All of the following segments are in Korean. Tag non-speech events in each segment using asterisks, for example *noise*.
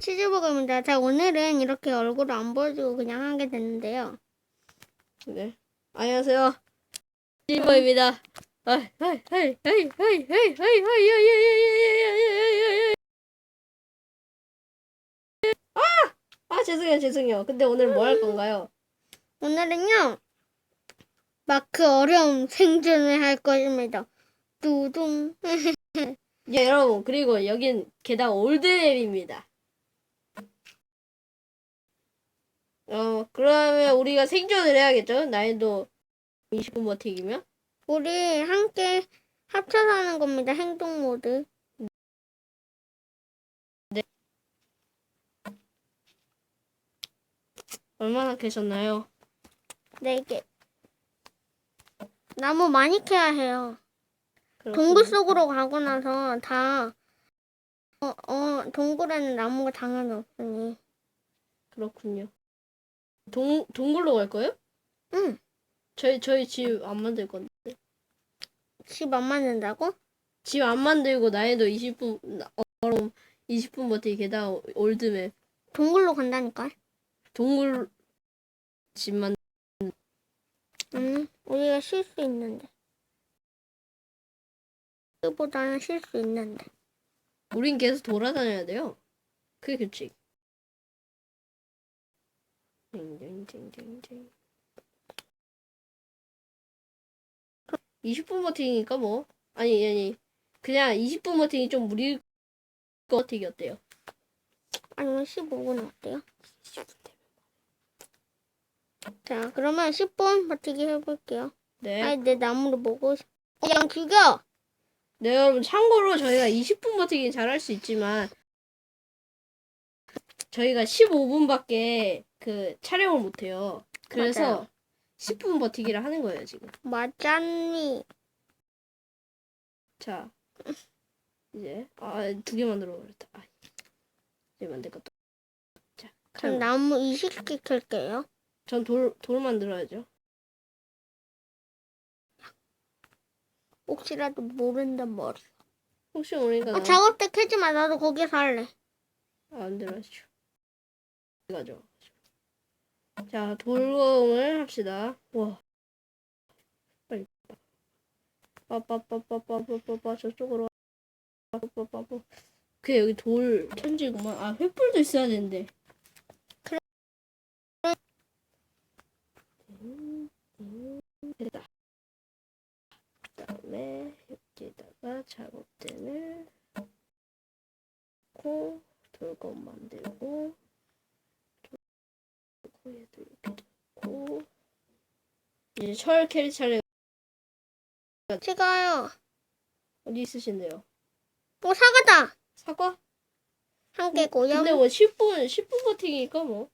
치즈버거입니다. 자, 오늘은 이렇게 얼굴을 안 보여주고 그냥 하게 됐는데요. 네. 안녕하세요. 아, 헤이. 아! 아, 죄송해요, 죄송해요. 근데 오늘 뭐 할 건가요? 오늘은요, 마크 어려움 생존을 할 것입니다. 두둥. 예, 여러분, 그리고 여긴 게다가 올드랩입니다. 어, 그러면 우리가 생존을 해야겠죠? 난이도 20분 버티기면? 우리 함께 합쳐서 하는 겁니다. 행동 모드. 얼마나 계셨나요? 네 개. 나무 많이 캐야 해요. 동굴 속으로 가고 나서 다, 어, 어, 동굴에는 나무가 당연히 없으니. 그렇군요. 동, 동굴로 갈 거예요? 응. 저희, 저희 집 안 만들 건데. 집 안 만든다고? 집 안 만들고 난이도 20분, 어려움 20분 버티기 게다가 올드맵. 동굴로 간다니까. 동굴 집만, 응, 우리가 쉴 수 있는데. 그보다는 쉴 수 있는데. 우린 계속 돌아다녀야 돼요. 그게 규칙. 징징징징징. 20분 버티기니까 뭐. 아니, 아니. 그냥 20분 버티기 좀 무리일 것 버티기 어때요? 아니면 15분 어때요? 자, 그러면 10분 버티기 해볼게요. 네. 아니, 내 나무를 보고 싶... 그냥 죽여! 네, 여러분, 참고로 저희가 20분 버티기 잘할 수 있지만, 저희가 15분밖에 그 촬영을 못 해요. 그래서 맞아요. 10분 버티기를 하는 거예요, 지금. 맞잖니. 자, 이제, 아, 두 개 만 들어 버렸다. 아, 이제 만들 것도. 자, 칼. 그럼 나무 20개 캘게요. 전 돌, 돌 만들어야죠. 혹시라도 모른단 말이야. 혹시 모르니까 어, 나 작업대 캐지 마. 나도 거기서 할래. 만들어야죠. 가져. 자, 돌검을 합시다. 와. 빨리. 빠빠빠빠빠빠빠빠 저쪽으로. 빠빠빠빠. 그게 여기 돌 천지구만. 아, 횃불도 있어야 되는데. 됐다. 그다음에 여기다가 작업대를 놓고 돌검 만들고 그리고 얘도 이렇게 놓고 이제 철 캐리 차례 제가요. 어디 있으신데요? 어, 사과다. 사과? 한 개고요. 근데 뭐 10분 10분 버티기니까 뭐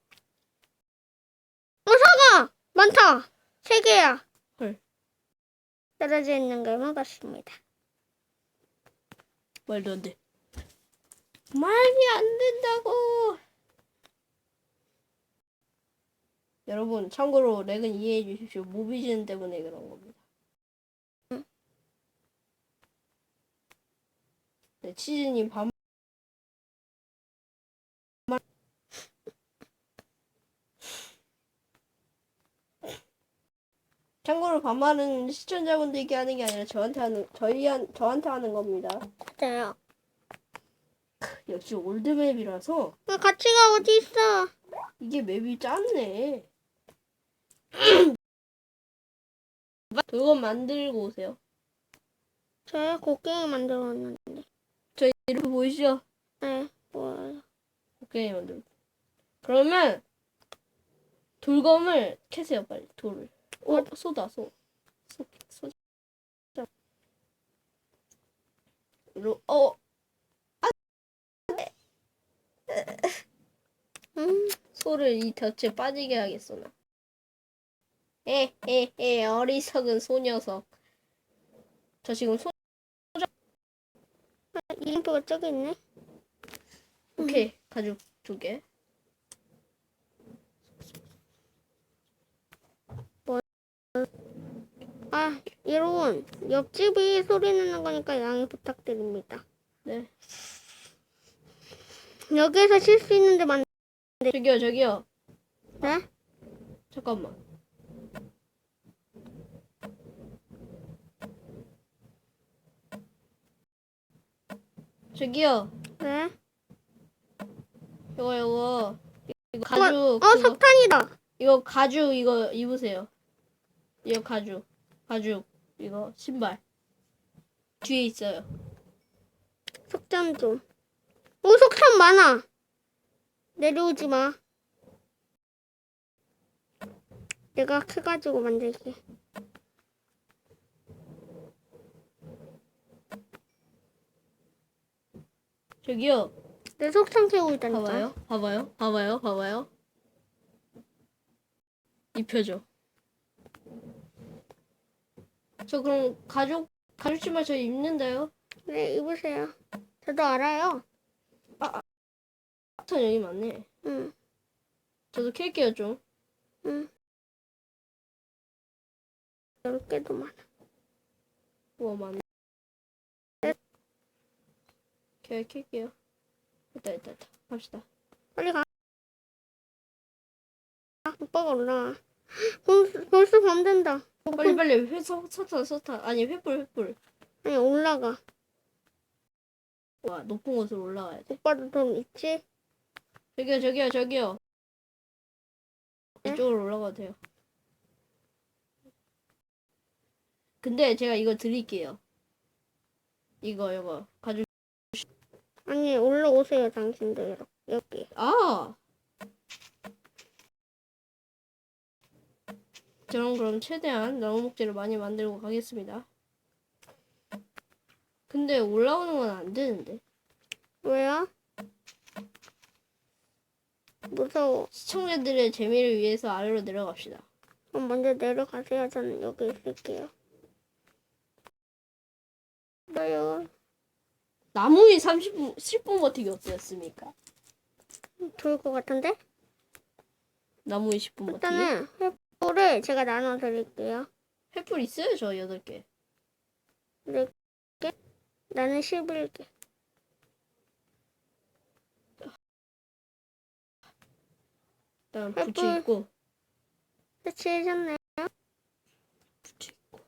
사과! 많다. 세 개야. 헐. 떨어져 있는 걸 먹었습니다. 말도 안 돼. 말이 안 된다고. 여러분 참고로 렉은 이해해 주십시오. 모비전 때문에 그런 겁니다. 응. 네, 치즈님 반 *laughs* 참고로 반말은 시청자분들께 하는 게 아니라 저한테 하는 저희 한 저한테 하는 겁니다. 맞아요. 역시 올드맵이라서 어, 같이 가 어디 있어? 이게 맵이 짧네. 돌검 만들고 오세요. 저 곡괭이 만들었는데. 저 이렇게 보이시죠? 네, 뭐예요? 오케이 만들고. 그러면 돌검을 캐세요 빨리 돌을. 어 쏘다 쏘. 쏘 쏘. 자. 이로 어 음, 소를 이 덫에 빠지게 하겠어 나. 에에에 어리석은 소녀석. 저 지금 소 이름표가 저기 있네. 오케이 가죽 두 개. 아, 여러분, 옆집이 소리 내는 거니까 양해 부탁드립니다. 네. 여기에서 쉴 수 있는데 만 저기요, 저기요. 네? 잠깐만. 저기요. 네? 이거 이거 이거 가죽 어 그거, 석탄이다. 이거 가죽 이거 입으세요. 이거 가죽 가죽 이거 신발 뒤에 있어요. 석탄 좀. 오 석탄 많아. 내려오지 마. 내가 캐가지고 만들게. 저기요. 내 석탄 캐고 있다니까. 봐봐요. 봐봐요. 봐봐요. 봐봐요. 입혀줘. 저 그럼 가죽 가죽 신발 저 입는다요. 네 입으세요. 저도 알아요. 턴 여기 많네. 응. 저도 캘게요 좀. 응. 열 개도 많아. 우와 많네. 캘 캘게요. 됐다 됐다 됐다. 갑시다. 빨리 가. 오빠가 올라와. 벌써, 벌써 밤 된다. 빨리 빨리 회 서, 서타 서타 아니 횃불 횃불. 아니 올라가. 와 높은 곳으로 올라가야 돼. 오빠도 돈 있지? 저기요 저기요 저기요. 네? 이쪽으로 올라가도 돼요. 근데 제가 이거 드릴게요. 이거 이거 가죽. 아니 올라오세요 이렇게 여기. 아. 저는 그럼 최대한 나무 목재를 많이 만들고 가겠습니다. 근데 올라오는 건 안 되는데. 왜요? 무서워. 시청자들의 재미를 위해서 아래로 내려갑시다. 그럼 먼저 내려가세요. 저는 여기 있을게요. 왜요? 나무 위 30분, 10분 버티기 어땠습니까? 좋을 것 같은데? 나무 위 10분 버티기. 일단은 횃불을 제가 나눠 드릴게요. 횃불 있어요, 저 8개. 네 개? 나는 11개. 일단 횃불. 있고, 배치하셨네. 부츠 있고.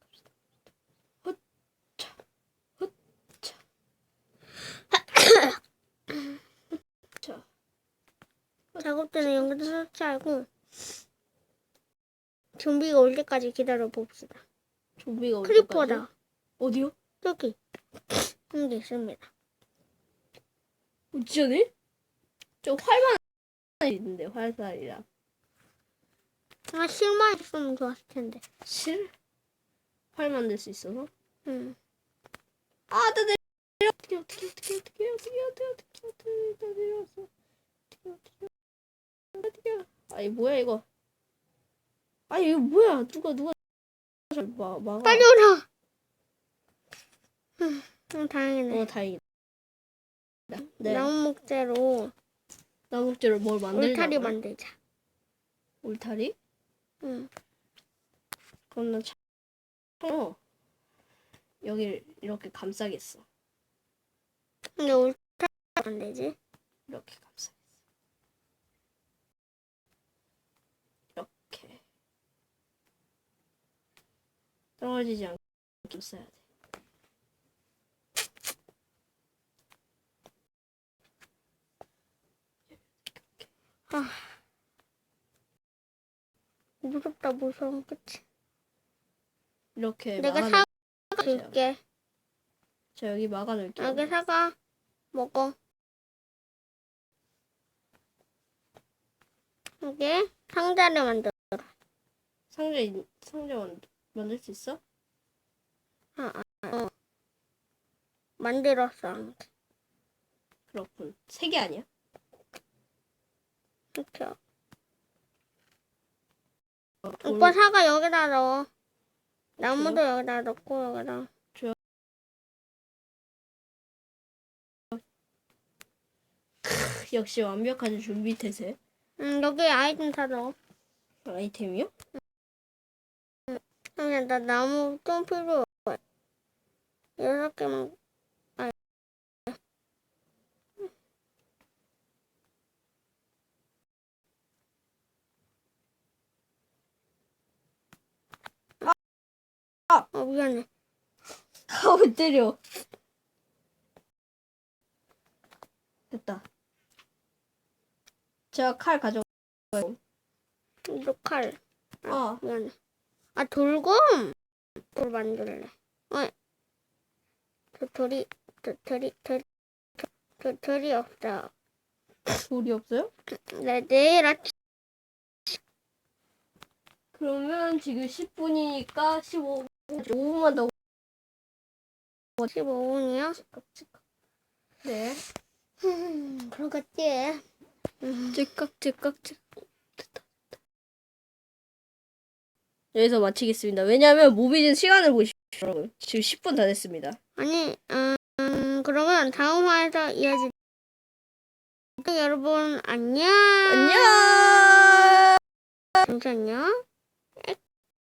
갑시다. 헛차, 헛차. 자, 작업대는 설치하고 좀비가 올 때까지 기다려 봅시다. 좀비가 올. 크리퍼다. 어디요? 여기. 여기 있습니다. 어쩌네? 저 활만 있는데 활살이랑 아, 실만 있으면 좋았을 텐데. 실? 활 만들 수 있어서? 응. 아, 나 내려. 어떻게 어떻게 어떻게 어떻게 어떻게 어떻게 어떻게 어떻게 나 내려왔어. 어떻게 어떻게 어떻게 아니 뭐야 이거? 아니 이거 뭐야? 누가 누가 잘 막, 막아? 빨리 오라! 응, 응, 다행이네. 어 다행이다. 네. 나무 목재로 나무재로 뭘 만들자? 울타리 만들자. 울타리? 응. 그럼 나 차... 어. 여기 이렇게 감싸겠어. 근데 울타리 안 되지? 이렇게 감싸. 이렇게 떨어지지 않게 써야 돼. 무섭다, 무서워. 그치? 이렇게 내가 막아놓- 사과 줄게. 자 여기 막아놓을게요. 여기 사과 먹어. 여기 상자를 만들어. 상자 있- 상자 만, 만들 수 있어? 만들었어. 그렇군. 세 개 아니야? 이렇게. 어, 돌- 오빠 사과 여기다 넣어. 나무도 여기다 넣고 여기다. 역시 완벽한 준비 태세. 응, 여기 아이템 다 넣어. 아이템이요? 아니야, 나 나무 좀 필요 여섯 개만. 아. 아! 어, 미안해. 아, 왜 때려? 됐다. 제가 칼 가져올게요. 너 칼. 아, 어. 미안해. 아, 돌검! 돌 만들래. 어. 도토리, 도토리, 도토리, 도토리 없어. 돌이 없어요? 네, 내일 아침 그러면 지금 10분이니까 15분, 5분만 더. 15분이요? 네. *laughs* 음, 그러겠지. 찌깍 찌깍 찌. 됐다. 됐다. 여기서 마치겠습니다. 왜냐하면 모비진 시간을 보시죠. 여러분. 지금 10분 다 됐습니다. 아니, 음, 그러면 다음 화에서 이어질. 여러분, 안녕. 안녕. 잠시만요.